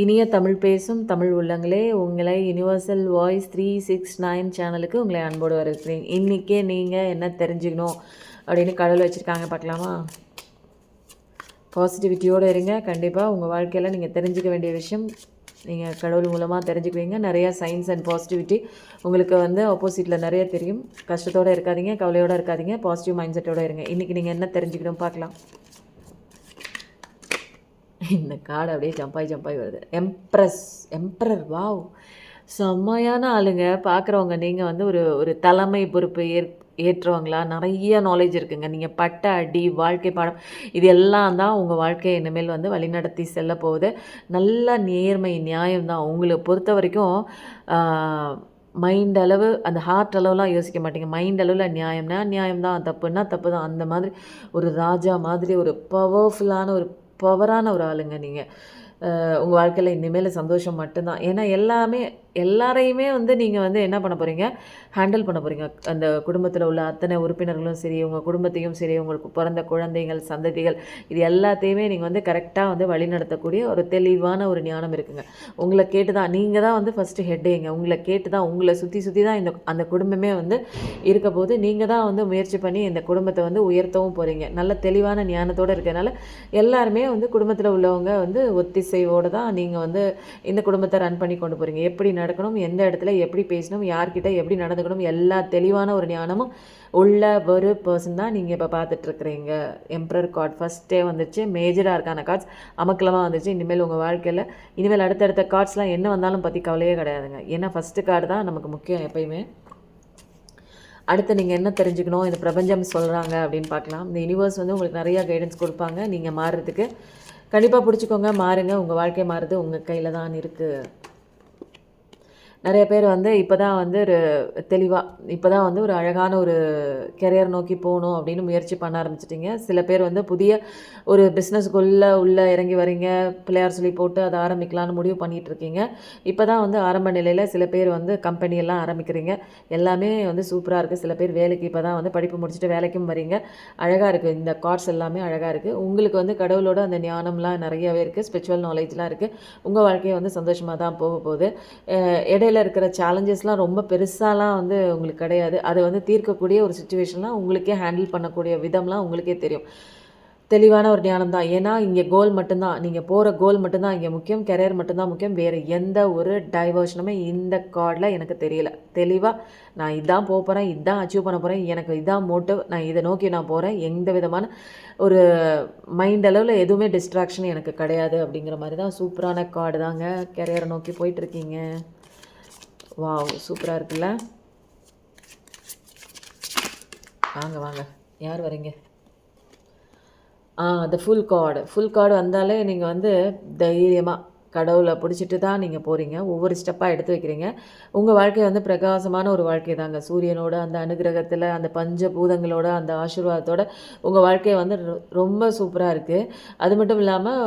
இனிய தமிழ் பேசும் தமிழ் உள்ளங்களே உங்களை universal voice three six nine சேனலுக்கு உங்களை அன்போடு வரவேற்கிறேன். இன்றைக்கே நீங்கள் என்ன தெரிஞ்சுக்கணும் அப்படின்னு கடவுள் வச்சுருக்காங்க பார்க்கலாமா? பாசிட்டிவிட்டியோடு இருங்க. கண்டிப்பாக உங்கள் வாழ்க்கையில் நீங்கள் தெரிஞ்சுக்க வேண்டிய விஷயம் நீங்கள் கடவுள் மூலமாக தெரிஞ்சுக்குவீங்க. நிறையா சயின்ஸ் அண்ட் பாசிட்டிவிட்டி உங்களுக்கு வந்து ஆப்போசிட்டில் நிறைய தெரியும். கஷ்டத்தோடு இருக்காதீங்க கவலையோடு இருக்காதீங்க பாசிட்டிவ் மைண்ட் செட்டோடு இருங்க. இன்றைக்கி நீங்கள் என்ன தெரிஞ்சுக்கணும் பார்க்கலாம். இந்த காடை அப்படியே ஜம்பாய் ஜம்பாய் வருது. எம்ப்ரஸ் எம்ப்ரர் வாவ் செம்மையான ஆளுங்க. பார்க்குறவங்க நீங்கள் வந்து ஒரு ஒரு தலைமை பொறுப்பு ஏற் ஏற்றுவாங்களா? நிறைய நாலேஜ் இருக்குங்க. நீங்கள் பட்ட அடி வாழ்க்கை பாடம் இது எல்லாம் தான் உங்கள் வாழ்க்கையை இனிமேல் வந்து வழிநடத்தி செல்ல போகுது. நல்ல நேர்மை நியாயம் தான். உங்களை பொறுத்த வரைக்கும் மைண்ட் அளவு அந்த ஹார்ட் அளவுலாம் யோசிக்க மாட்டீங்க. மைண்ட் அளவில் நியாயம்னா நியாயம் தான். தப்புன்னா தப்பு தான். அந்த மாதிரி ஒரு ராஜா மாதிரி ஒரு பவர்ஃபுல்லான ஒரு பவரான ஒரு ஆளுங்க நீங்கள் உங்கள் வாழ்க்கையில் இனிமேல் சந்தோஷம் மட்டும்தான். ஏன்னா எல்லாமே எல்லாரையுமே வந்து நீங்கள் வந்து என்ன பண்ண போகிறீங்க ஹேண்டில் பண்ண போகிறீங்க அந்த குடும்பத்தில் உள்ள அத்தனை உறுப்பினர்களும் சரி உங்கள் குடும்பத்தையும் சரி உங்களுக்கு பிறந்த குழந்தைகள் சந்ததிகள் இது எல்லாத்தையுமே நீங்கள் வந்து கரெக்டாக வந்து வழிநடத்தக்கூடிய ஒரு தெளிவான ஒரு ஞானம் இருக்குங்க. உங்களை கேட்டு தான் நீங்கள் தான் வந்து ஃபஸ்ட்டு ஹெட்டேங்க உங்களை கேட்டு தான் உங்களை சுற்றி சுற்றி தான் இந்த அந்த குடும்பமே வந்து இருக்க போது நீங்கள் தான் வந்து முயற்சி பண்ணி இந்த குடும்பத்தை வந்து உயர்த்தவும் போகிறீங்க நல்ல தெளிவான ஞானத்தோடு இருக்கிறதுனால எல்லாருமே வந்து குடும்பத்தில் உள்ளவங்க வந்து ஒத்தி இசைவோடு தான் நீங்கள் வந்து இந்த குடும்பத்தை ரன் பண்ணி கொண்டு போகிறீங்க எப்படி நடக்கணும் எந்த இடத்துல எப்படி பேசணும் யார்கிட்ட எப்படி நடந்துக்கணும் எல்லா தெளிவான ஒரு ஞானமும் உள்ள ஒரு பர்சன் தான் நீங்கள் இப்போ பார்த்துட்ருக்குறீங்க. எம்ப்ரர் கார்ட் ஃபஸ்ட்டே வந்துச்சு மேஜராக இருக்கான கார்ட்ஸ் அமக்கலமாக வந்துச்சு. இனிமேல் உங்கள் வாழ்க்கையில் இனிமேல் அடுத்தடுத்த கார்ட்ஸ்லாம் என்ன வந்தாலும் பற்றி கவலையே கிடையாதுங்க. ஏன்னா ஃபஸ்ட்டு கார்டு தான் நமக்கு முக்கியம் எப்பயுமே. அடுத்து நீங்கள் என்ன தெரிஞ்சுக்கணும் இந்த பிரபஞ்சம் சொல்கிறாங்க அப்படின்னு பார்க்கலாம். இந்த யூனிவர்ஸ் வந்து உங்களுக்கு நிறையா கைடன்ஸ் கொடுப்பாங்க. நீங்கள் மாறுறதுக்கு கண்டிப்பாக பிடிச்சிக்கோங்க மாறுங்க. உங்கள் வாழ்க்கை மாறுது உங்கள் கையில் தான் இருக்குது நிறைய பேர் வந்து இப்போ தான் வந்து ஒரு தெளிவாக இப்போ தான் வந்து ஒரு அழகான ஒரு கெரியர் நோக்கி போகணும் அப்படின்னு முயற்சி பண்ண ஆரம்பிச்சிட்டிங்க. சில பேர் வந்து புதிய ஒரு பிஸ்னஸ்க்குள்ளே உள்ளே இறங்கி வரீங்க பிள்ளையார் சொல்லி போட்டு அதை ஆரம்பிக்கலான்னு முடிவு பண்ணிகிட்டு இருக்கீங்க. இப்போ தான் வந்து ஆரம்ப நிலையில் சில பேர் வந்து கம்பெனியெல்லாம் ஆரம்பிக்கிறீங்க. எல்லாமே வந்து சூப்பராக இருக்குது சில பேர் வேலைக்கு இப்போ தான் வந்து படிப்பு முடிச்சுட்டு வேலைக்கும் வரீங்க. அழகாக இருக்குது இந்த கார்ட்ஸ் எல்லாமே அழகாக இருக்குது உங்களுக்கு வந்து கடவுளோட அந்த ஞானம்லாம் நிறையவே இருக்குது ஸ்பிரிச்சுவல் நாலேஜ்லாம் இருக்குது உங்கள் வாழ்க்கையை வந்து சந்தோஷமாக தான் போக போகுது. இடையில இருக்கிற சேலஞ்சஸ்லாம் ரொம்ப பெருசாலாம் வந்து உங்களுக்கு கிடையாது. அதை வந்து தீர்க்கக்கூடிய ஒரு சுச்சுவேஷன்லாம் உங்களுக்கே ஹேண்டில் பண்ணக்கூடிய விதம்லாம் உங்களுக்கே தெரியும். தெளிவான ஒரு ஞானம் தான். ஏன்னா இங்கே கோல் மட்டும்தான். நீங்கள் போகிற கோல் மட்டும்தான். இங்கே முக்கியம் கெரியர் மட்டும்தான் முக்கியம். வேறு எந்த ஒரு டைவர்ஷனுமே இந்த கார்டில் எனக்கு தெரியல. தெளிவாக நான் இதான் போக போகிறேன் இதான் அச்சீவ் பண்ண போகிறேன் எனக்கு இதான் மோட்டிவ் நான் இதை நோக்கி நான் போகிறேன் எந்த விதமான ஒரு மைண்ட் அளவில் எதுவுமே டிஸ்ட்ராக்ஷன் எனக்கு கிடையாது அப்படிங்கிற மாதிரி தான். சூப்பரான கார்டு தாங்க. கெரியரை நோக்கி போயிட்டுருக்கீங்க வாவ் சூப்பராக இருக்குல்ல? வாங்க வாங்க. யார் வரீங்க? ஆ அந்த ஃபுல் கார்டு ஃபுல் கார்டு வந்தாலே நீங்கள் வந்து தைரியமாக கடவுளை பிடிச்சிட்டு தான் நீங்கள் போகிறீங்க ஒவ்வொரு ஸ்டெப்பாக எடுத்து வைக்கிறீங்க. உங்கள் வாழ்க்கை வந்து பிரகாசமான ஒரு வாழ்க்கை தாங்க. சூரியனோட அந்த அனுகிரகத்தில் அந்த பஞ்ச பூதங்களோட அந்த ஆசீர்வாதத்தோட உங்கள் வாழ்க்கை வந்து ரொம்ப சூப்பராக இருக்குது அது மட்டும் இல்லாமல்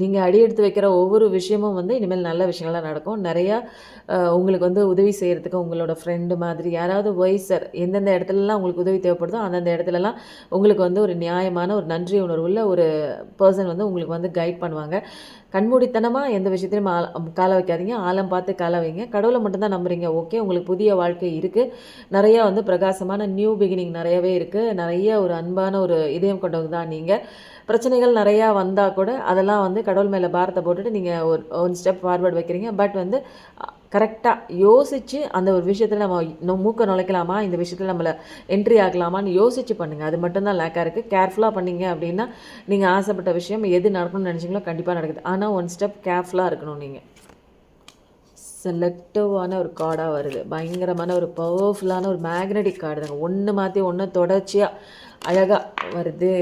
நீங்கள் அடி எடுத்து வைக்கிற ஒவ்வொரு விஷயமும் வந்து இனிமேல் நல்ல விஷயங்கள்லாம் நடக்கும். நிறையா உங்களுக்கு வந்து உதவி செய்கிறதுக்கு உங்களோட ஃப்ரெண்டு மாதிரி யாராவது வயசர் எந்தெந்த இடத்துலலாம் உங்களுக்கு உதவி தேவைப்படுதோ அந்தந்த இடத்துலலாம் உங்களுக்கு வந்து ஒரு நியாயமான ஒரு நன்றி உணர்வுள்ள ஒரு பர்சன் வந்து உங்களுக்கு வந்து கைட் பண்ணுவாங்க. கண்மூடித்தனமாக எந்த விஷயத்தையும் ஆ கால வைக்காதீங்க. ஆழம் பார்த்து கால வைங்க. கடவுளை மட்டும்தான் நம்புறீங்க. ஓகே உங்களுக்கு புதிய வாழ்க்கை இருக்குது நிறையா வந்து பிரகாசமான நியூ பிகினிங் நிறையவே இருக்குது நிறைய ஒரு அன்பான ஒரு இதயம் கொண்டவங்க தான் நீங்கள் பிரச்சனைகள் நிறையா வந்தால் கூட அதெல்லாம் வந்து கடவுள் மேலே பாரத்தை போட்டுட்டு நீங்கள் ஒரு ஒன் ஸ்டெப் ஃபார்வர்ட் வைக்கிறீங்க. பட் வந்து கரெக்டாக யோசித்து அந்த ஒரு விஷயத்தில் நம்ம மூக்க நுழைக்கலாமா? இந்த விஷயத்தில் நம்மளை என்ட்ரி ஆகலாமான்னு யோசித்து பண்ணுங்கள் அது மட்டும்தான் லேக்காக இருக்குது கேர்ஃபுல்லாக பண்ணிங்க அப்படின்னா நீங்கள் ஆசைப்பட்ட விஷயம் எது நடக்கணும்னு நினச்சிங்களோ கண்டிப்பாக நடக்குது. ஆனால் ஒன் ஸ்டெப் கேர்ஃபுல்லாக இருக்கணும் நீங்கள் செலக்டிவான ஒரு கார்டாக வருது. பயங்கரமான ஒரு பவர்ஃபுல்லான ஒரு மேக்னெட்டிக் கார்டு தாங்க. ஒன்று மாற்றி ஒன்று தொடர்ச்சியாக அழகாக வருது.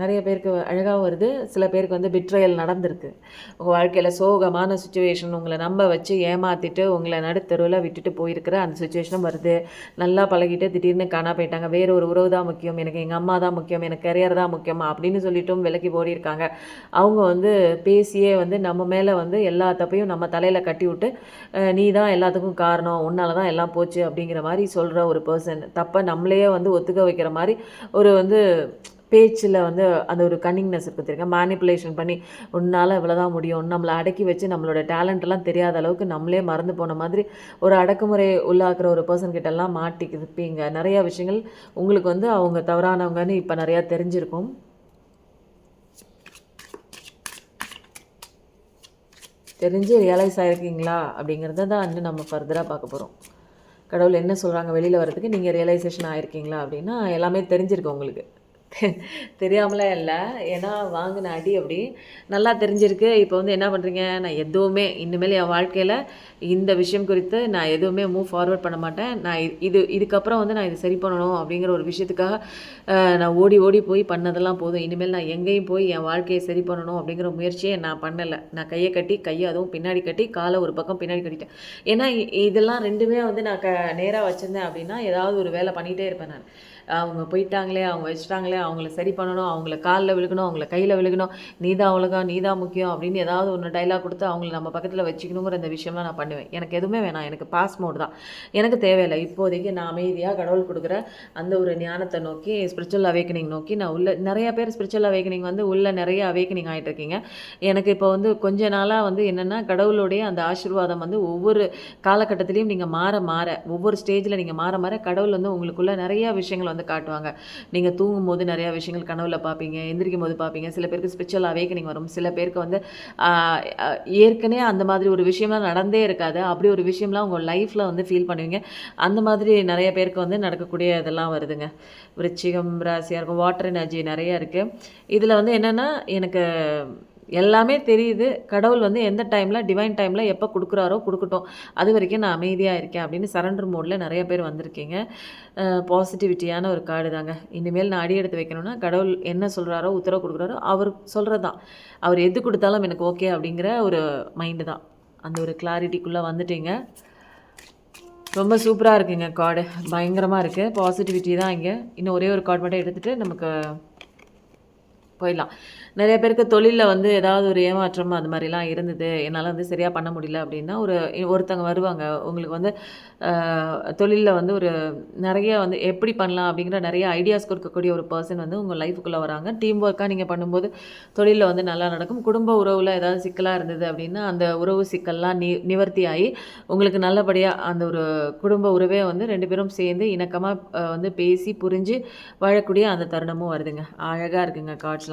நிறைய பேருக்கு அழகாக வருது. சில பேருக்கு வந்து பிட்ரையல் நடந்திருக்கு. உங்கள் வாழ்க்கையில் சோகமான சுச்சுவேஷன் உங்களை நம்ப வச்சு ஏமாற்றிட்டு உங்களை நடுத்தருவில் விட்டுட்டு போயிருக்கிற அந்த சுச்சுவேஷனும் வருது. நல்லா பழகிட்டு திடீர்னு காணா போயிட்டாங்க. வேறு ஒரு உறவு தான் முக்கியம். எனக்கு எங்கள் அம்மா தான் முக்கியம். எனக்கு கரியர் தான் முக்கியம் அப்படின்னு சொல்லிட்டும் விலக்கி போடியிருக்காங்க அவங்க வந்து பேசியே வந்து நம்ம மேலே வந்து எல்லா தப்பையும் நம்ம தலையில் கட்டி விட்டு நீ தான் எல்லாத்துக்கும் காரணம். உன்னால தான் எல்லாம் போச்சு அப்படிங்கிற மாதிரி சொல்கிற ஒரு பர்சன் தப்பை நம்மளையே வந்து ஒத்துக்க வைக்கிற மாதிரி ஒரு வந்து பேச்சில் வந்து அந்த ஒரு கன்னிங்னஸ் இருக்குது தெரியுங்க மேனிப்புலேஷன் பண்ணி உன்னால் இவ்வளோதான் முடியும். நம்மளை அடக்கி வச்சு நம்மளோட டேலண்ட்லாம் தெரியாத அளவுக்கு நம்மளே மறந்து போன மாதிரி ஒரு அடக்குமுறை உள்ளாக்குற ஒரு பர்சன் கிட்டலாம் மாட்டிக்கிருப்பீங்க. நிறையா விஷயங்கள் உங்களுக்கு வந்து அவங்க தவறானவங்கன்னு இப்போ நிறையா தெரிஞ்சிருக்கும். தெரிஞ்சு ரியலைஸ் ஆகிருக்கீங்களா அப்படிங்கிறத தான் இன்னும் நம்ம ஃபர்தராக பார்க்க போகிறோம் கடவுள் என்ன சொல்கிறாங்க வெளியில் வரதுக்கு நீங்கள் ரியலைசேஷன் ஆகிருக்கீங்களா அப்படின்னா எல்லாமே தெரிஞ்சிருக்கு உங்களுக்கு. தெரியாமலே இல்லை. ஏன்னா வாங்கின அடி அப்படி நல்லா தெரிஞ்சிருக்கு. இப்போ வந்து என்ன பண்ணுறீங்க நான் எதுவுமே இனிமேல் என் வாழ்க்கையில் இந்த விஷயம் குறித்து நான் எதுவுமே மூவ் ஃபார்வர்ட் பண்ண மாட்டேன். நான் இது இதுக்கப்புறம் வந்து நான் இது சரி பண்ணணும் அப்படிங்கிற ஒரு விஷயத்துக்காக நான் ஓடி ஓடி போய் பண்ணதெல்லாம் போதும். இனிமேல் நான் எங்கேயும் போய் என் வாழ்க்கையை சரி பண்ணணும் அப்படிங்கிற முயற்சியை நான் பண்ணலை. நான் கையை கட்டி கையை அதுவும் பின்னாடி கட்டி காலை ஒரு பக்கம் பின்னாடி கட்டிட்டேன். ஏன்னா இதெல்லாம் ரெண்டுமே வந்து நான் க நேராக வச்சுருந்தேன் அப்படின்னா ஏதாவது ஒரு வேலை பண்ணிகிட்டே இருப்பேன் நான். அவங்க போயிட்டாங்களே அவங்க வச்சுட்டாங்களே அவங்கள சரி பண்ணணும் அவங்கள காலில் விழுகணும் அவங்கள கையில் விழுகணும் நீ தான் உலகம் நீ தான் முக்கியம் அப்படின்னு ஏதாவது ஒன்று டைலாக் கொடுத்து அவங்கள நம்ம பக்கத்தில் வச்சுக்கணுங்கிற இந்த விஷயம்லாம் நான் பண்ணுவேன். எனக்கு எதுவுமே வேணாம். எனக்கு பாஸ் மோட் தான். எனக்கு தேவையில்லை. இப்போதைக்கு நான் அமைதியாக கடவுள் கொடுக்குற அந்த ஒரு ஞானத்தை நோக்கி ஸ்பிரிச்சுவல் அவேக்கனிங் நோக்கி நான் உள்ள நிறைய பேர் ஸ்பிரிச்சுவல் அவேக்கனிங் வந்து உள்ள நிறைய அவேக்கனிங் ஆகிட்டு இருக்கீங்க. எனக்கு இப்போ வந்து கொஞ்ச நாளாக வந்து என்னென்னா கடவுளுடைய அந்த ஆசீர்வாதம் வந்து ஒவ்வொரு காலகட்டத்திலையும் நீங்கள் மாற மாற ஒவ்வொரு ஸ்டேஜில் நீங்கள் மாற மாற கடவுள் வந்து உங்களுக்குள்ள நிறைய விஷயங்கள் வந்து காட்டுவாங்க. நீங்கள் தூங்கும் போது நிறையா விஷயங்கள் கனவுல பார்ப்பீங்க எந்திரிக்கும் போது பார்ப்பீங்க. சில பேருக்கு ஸ்பிரிச்சுவல் அவேக்கனிங் வரும். சில பேருக்கு வந்து ஏற்கனவே அந்த மாதிரி ஒரு விஷயம்லாம் நடந்தே இருக்காது. அப்படி ஒரு விஷயம்லாம் உங்கள் லைஃப்பில் வந்து ஃபீல் பண்ணுவீங்க. அந்த மாதிரி நிறைய பேருக்கு வந்து நடக்கக்கூடிய இதெல்லாம் வருதுங்க. விருச்சிகம் ராசியாக இருக்கும். வாட்டர் எனர்ஜி நிறைய இருக்குது இதில் வந்து என்னென்னா எனக்கு எல்லாமே தெரியுது. கடவுள் வந்து எந்த டைமில் டிவைன் டைமில் எப்போ கொடுக்குறாரோ கொடுக்கட்டும். அது வரைக்கும் நான் அமைதியாக இருக்கேன் அப்படின்னு சரண்டர் மோடில் நிறைய பேர் வந்திருக்கீங்க. பாசிட்டிவிட்டியான ஒரு கார்டு தாங்க. இனிமேல் நான் அடி எடுத்து வைக்கணும்னா கடவுள் என்ன சொல்கிறாரோ உத்தரவு கொடுக்குறாரோ அவர் சொல்கிறது தான் அவர் எது கொடுத்தாலும் எனக்கு ஓகே அப்படிங்கிற ஒரு மைண்டு தான். அந்த ஒரு கிளாரிட்டிக்குள்ளே வந்துட்டீங்க. ரொம்ப சூப்பராக இருக்குங்க கார்டு பயங்கரமாக இருக்குது பாசிட்டிவிட்டி தான் இங்கே. இன்னும் ஒரே ஒரு கார்டு மட்டும் எடுத்துகிட்டு நமக்கு போயிடலாம். நிறைய பேருக்கு தொழிலில் வந்து ஏதாவது ஒரு ஏமாற்றம் அது மாதிரிலாம் இருந்தது. என்னால் வந்து சரியாக பண்ண முடியல அப்படின்னா ஒரு ஒருத்தங்க வருவாங்க. உங்களுக்கு வந்து தொழிலில் வந்து ஒரு நிறைய வந்து எப்படி பண்ணலாம் அப்படிங்கிற நிறைய ஐடியாஸ் கொடுக்கக்கூடிய ஒரு பர்சன் வந்து உங்கள் லைஃபுக்குள்ளே வராங்க. டீம் ஒர்க்காக நீங்கள் பண்ணும்போது தொழிலில் வந்து நல்லா நடக்கும். குடும்ப உறவில் ஏதாவது சிக்கலாக இருந்தது அப்படின்னா அந்த உறவு சிக்கல்லாம் நி நிவர்த்தி ஆகி உங்களுக்கு நல்லபடியாக அந்த ஒரு குடும்ப உறவே வந்து ரெண்டு பேரும் சேர்ந்து இணக்கமாக வந்து பேசி புரிஞ்சு வாழக்கூடிய அந்த தருணமும் வருதுங்க. அழகாக இருக்குங்க காட்சி.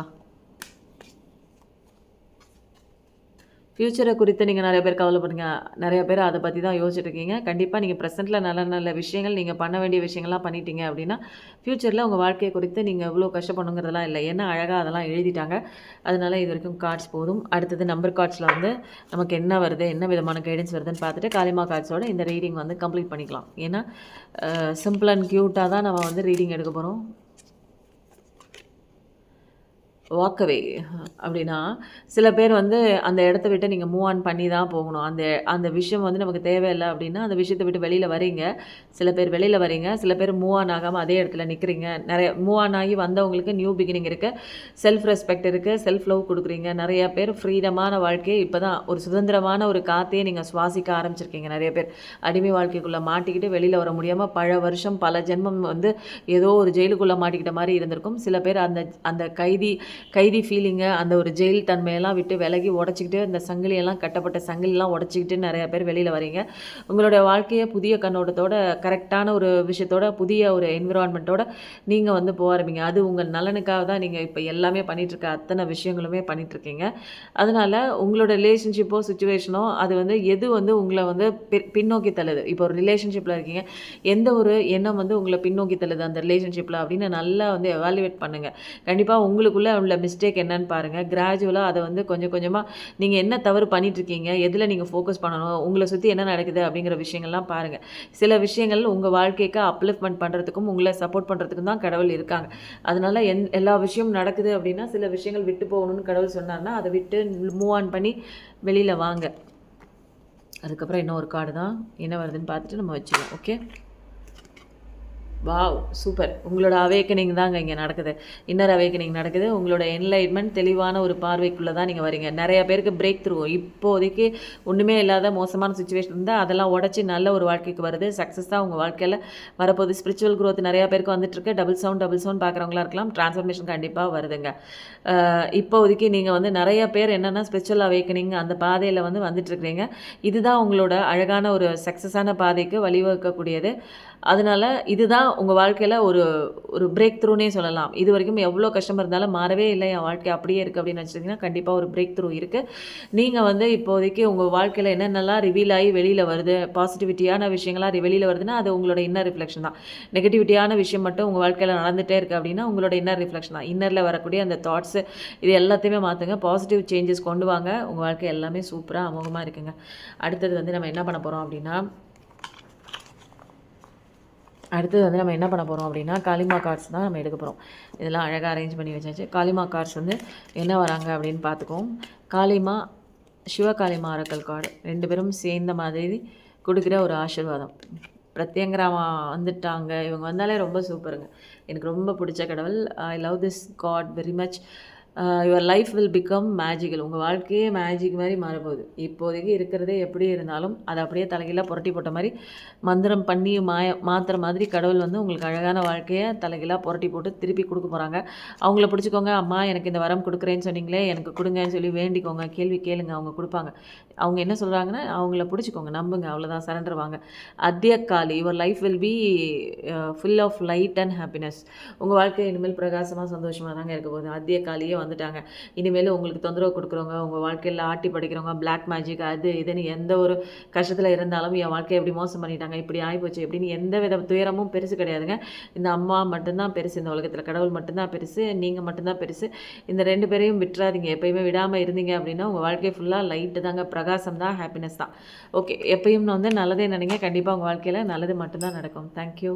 ஃப்யூச்சரை குறித்து நீங்கள் நிறைய பேர் கவலைப்படுங்க. நிறைய பேர் அதை பற்றி தான் யோசிச்சுட்டு கண்டிப்பாக நீங்கள் ப்ரெசென்ட்டில் நல்ல நல்ல விஷயங்கள் நீங்கள் பண்ண வேண்டிய விஷயங்கள்லாம் பண்ணிட்டீங்க அப்படின்னா ஃப்யூச்சரில் உங்கள் வாழ்க்கையை குறித்து நீங்கள் எவ்வளோ கஷ்டப்படணுங்கிறதெல்லாம் இல்லை. என்ன அழகாக அதெல்லாம் எழுதிட்டாங்க. அதனால் இது வரைக்கும் கார்ட்ஸ் போதும். அடுத்தது நம்பர் கார்ட்ஸில் வந்து நமக்கு என்ன வருது என்ன விதமான கைடன்ஸ் வருதுன்னு பார்த்துட்டு காலிமா கார்ட்ஸோட இந்த ரீடிங் வந்து கம்ப்ளீட் பண்ணிக்கலாம். ஏன்னா சிம்பிள் அண்ட் க்யூட்டாக தான் நம்ம வந்து ரீடிங் எடுக்க போகிறோம் வாக்கவே அப்படின்னா சில பேர் வந்து அந்த இடத்த விட்டு நீங்கள் மூவ் ஆன் பண்ணி தான் போகணும். அந்த அந்த விஷயம் வந்து நமக்கு தேவையில்லை அப்படின்னா அந்த விஷயத்தை விட்டு வெளியில் வரீங்க சில பேர் வெளியில் வரீங்க சில பேர் மூவ் ஆன் ஆகாமல் அதே இடத்துல நிற்கிறீங்க நிறைய மூவ் ஆன் ஆகி வந்தவங்களுக்கு நியூ பிகினிங் இருக்குது செல்ஃப் ரெஸ்பெக்ட் இருக்குது செல்ஃப் லவ் கொடுக்குறீங்க. நிறைய பேர் ஃப்ரீடமான வாழ்க்கையை இப்போ தான் ஒரு சுதந்திரமான ஒரு காத்தையே நீங்கள் சுவாசிக்க ஆரம்பிச்சிருக்கீங்க நிறைய பேர். அடிமை வாழ்க்கைக்குள்ளே மாட்டிக்கிட்டு வெளியில் வர முடியாமல் பல வருஷம் பல ஜென்மம் வந்து ஏதோ ஒரு ஜெயிலுக்குள்ளே மாட்டிக்கிட்ட மாதிரி இருந்திருக்கும். சில பேர் அந்த அந்த கைதி கைதி ஃபீலிங்கை அந்த ஒரு ஜெயில் தன்மையெல்லாம் விட்டு விலகி உடச்சிக்கிட்டு இந்த சங்கிலியெல்லாம் கட்டப்பட்ட சங்கிலியெல்லாம் உடச்சிக்கிட்டு நிறையா பேர் வெளியில் வரீங்க. உங்களுடைய வாழ்க்கையை புதிய கண்ணோட்டத்தோட கரெக்டான ஒரு விஷயத்தோட புதிய ஒரு என்விரான்மெண்ட்டோட நீங்கள் வந்து போக ஆரம்பிங்க. அது உங்கள் நலனுக்காக தான் நீங்கள் இப்போ எல்லாமே பண்ணிகிட்ருக்க அத்தனை விஷயங்களுமே பண்ணிகிட்ருக்கீங்க அதனால் உங்களோட ரிலேஷன்ஷிப்போ சுச்சுவேஷனோ அது வந்து எது வந்து உங்களை வந்து பி- பின்னோக்கி தள்ளுது? இப்போ ஒரு ரிலேஷன்ஷிப்பில் இருக்கீங்க. எந்த ஒரு எண்ணம் வந்து உங்களை பின்னோக்கி தள்ளுது அந்த ரிலேஷன்ஷிப்பில் அப்படின்னு நல்லா வந்து எவாலுவேட் பண்ணுங்கள் கண்டிப்பாக உங்களுக்குள்ளே உள்ள மிஸ்டேக் என்னன்னு பாருங்கள் கிராஜுவலாக அதை வந்து கொஞ்சம் கொஞ்சமாக நீங்கள் என்ன தவறு பண்ணிட்டு இருக்கீங்க எதில் நீங்கள் ஃபோக்கஸ் பண்ணணும் உங்களை சுற்றி என்ன நடக்குது அப்படிங்கிற விஷயங்கள்லாம் பாருங்கள் சில விஷயங்கள் உங்கள் வாழ்க்கைக்கு அப்லிஃப்ட்மெண்ட் பண்ணுறதுக்கும் உங்களை சப்போர்ட் பண்ணுறதுக்கும் தான் கடவுள் இருக்காங்க. அதனால என் எல்லா விஷயமும் நடக்குது அப்படின்னா சில விஷயங்கள் விட்டு போகணும்னு கடவுள் சொன்னார்னா அதை விட்டு மூவ் ஆன் பண்ணி வெளியில் வாங்க. அதுக்கப்புறம் இன்னும் ஒரு கார்டு தான் என்ன வருதுன்னு பார்த்துட்டு நம்ம வச்சுக்கலாம். Okay wow super. உங்களோட அவேக்கனிங் தாங்க இங்கே நடக்குது. இன்னர் அவேக்கனிங் நடக்குது. உங்களோட என்லைட்மெண்ட் தெளிவான ஒரு பார்வைக்குள்ளே தான் நீங்கள் வரீங்க. நிறைய பேருக்கு பிரேக் த்ரூ இப்போதைக்கு ஒன்றுமே இல்லாத மோசமான சுச்சுவேஷன் இருந்தால் அதெல்லாம் உடச்சி நல்ல ஒரு வாழ்க்கைக்கு வருது. சக்ஸஸ் தான் உங்கள் வாழ்க்கையில் வரப்போகுது. ஸ்பிரிச்சுவல் க்ரோத் நிறையா பேருக்கு வந்துட்டுருக்கு டபுள் சவுண்ட் டபுள் சவுண்ட் பார்க்குறவங்களா இருக்கலாம். ட்ரான்ஸ்ஃபர்மேஷன் கண்டிப்பாக வருதுங்க. இப்போதைக்கு நீங்கள் வந்து நிறைய பேர் என்னென்னா ஸ்பிரிச்சுவல் அவேக்கனிங் அந்த பாதையில் வந்து வந்துட்டுருக்கிறீங்க இதுதான் உங்களோட அழகான ஒரு சக்ஸஸான பாதைக்கு வழிவகுக்கக்கூடியது. அதனால இதுதான் உங்கள் வாழ்க்கையில் ஒரு ஒரு பிரேக் த்ரூனே சொல்லலாம். இது வரைக்கும் எவ்வளோ கஷ்டம் இருந்தாலும் மாறவே இல்லை. என் வாழ்க்கை அப்படியே இருக்குது அப்படின்னு நினச்சிட்டிங்கன்னா கண்டிப்பாக ஒரு பிரேக் த்ரூ இருக்குது நீங்கள் வந்து இப்போதைக்கு உங்கள் வாழ்க்கையில் என்னென்னலாம் ரிவீல் ஆகி வெளியில் வருது? பாசிட்டிவிட்டியான விஷயங்களாக வெளியில் வருதுன்னா அது உங்களோட இன்னர் ரிஃப்ளெக்ஷன் தான். நெகட்டிவிட்டியான விஷயம் மட்டும் உங்கள் வாழ்க்கையில் நடந்துகிட்டே இருக்குது அப்படின்னா உங்களோட இன்னர் ரிஃப்ளெக்ஷன் தான். இன்னரில் வரக்கூடிய அந்த தாட்ஸு இது எல்லாத்தையுமே மாற்றுங்க பாசிட்டிவ் சேஞ்சஸ் கொண்டு வாங்க. உங்கள் வாழ்க்கை எல்லாமே சூப்பராக அமோகமாக இருக்குங்க. அடுத்தது வந்து நம்ம என்ன பண்ண போகிறோம் அப்படின்னா அடுத்தது வந்து நம்ம என்ன பண்ண போகிறோம் அப்படின்னா காளிமா கார்ட்ஸ் தான் நம்ம எடுக்க போகிறோம் இதெல்லாம் அழகாக அரேஞ்ச் பண்ணி வச்சாச்சு. காளிமா கார்ட்ஸ் வந்து என்ன வராங்க அப்படின்னு பார்த்துக்குவோம். காளிமா சிவகாளிமா அரக்கல் கார்டு ரெண்டு பேரும் சேர்ந்த மாதிரி கொடுக்குற ஒரு ஆசீர்வாதம். பிரத்யங்கராமா வந்துட்டாங்க. இவங்க வந்தாலே ரொம்ப சூப்பருங்க எனக்கு ரொம்ப பிடிச்ச கடவுள். I love this god very much your life will become magical உங்கள் வாழ்க்கையே மேஜிக் மாதிரி மாறப்போகுது. இப்போதைக்கு இருக்கிறதே எப்படி இருந்தாலும் அதை அப்படியே தலைகீழாக புரட்டி போட்ட மாதிரி மந்திரம் பண்ணி மாய மாத்துற மாதிரி கடவுள் வந்து உங்களுக்கு அழகான வாழ்க்கையை தலைகீழாக புரட்டி போட்டு திருப்பி கொடுக்க போகிறாங்க அவங்கள பிடிச்சிக்கோங்க. அம்மா எனக்கு இந்த வரம் கொடுக்குறேன்னு சொன்னீங்களே எனக்கு கொடுங்கன்னு சொல்லி வேண்டிக்கோங்க. கேள்வி கேளுங்க. அவங்க கொடுப்பாங்க. அவங்க என்ன சொல்கிறாங்கன்னா அவங்கள பிடிச்சிக்கோங்க. நம்புங்க. அவ்வளோதான் சரண்டர் வாங்க. அத்தியக்காலி your life will be full of light and happiness உங்கள் வாழ்க்கை இனிமேல் பிரகாசமாக சந்தோஷமாக தாங்க இருக்க போகுது. அத்தியக்காலியே வந்துட்டாங்க. இனிமேல் உங்களுக்கு தொந்தரவு கொடுக்குறவங்க உங்கள் வாழ்க்கையில் ஆட்டி படிக்கிறவங்க பிளாக் மேஜிக் அது இதுன்னு எந்த ஒரு கஷ்டத்தில் இருந்தாலும் என் வாழ்க்கையை எப்படி மோசம் பண்ணிட்டாங்க இப்படி ஆகிப்போச்சு எப்படின்னு எந்த வித துயரமும் பெருசு கிடையாதுங்க. இந்த அம்மா மட்டும்தான் பெருசு இந்த உலகத்தில் கடவுள் மட்டும்தான் பெருசு நீங்கள் மட்டும்தான் பெருசு. இந்த ரெண்டு பேரையும் விட்டுறாதீங்க. எப்பயுமே விடாமல் இருந்தீங்க அப்படின்னா உங்கள் வாழ்க்கை ஃபுல்லாக லைட்டு தாங்க பிரகாசம் தான் ஹாப்பினஸ் தான். ஓகே எப்பயும் வந்து நல்லதே நினைங்க. கண்டிப்பாக உங்கள் வாழ்க்கையில் நல்லது மட்டும்தான் நடக்கும். தேங்க்யூ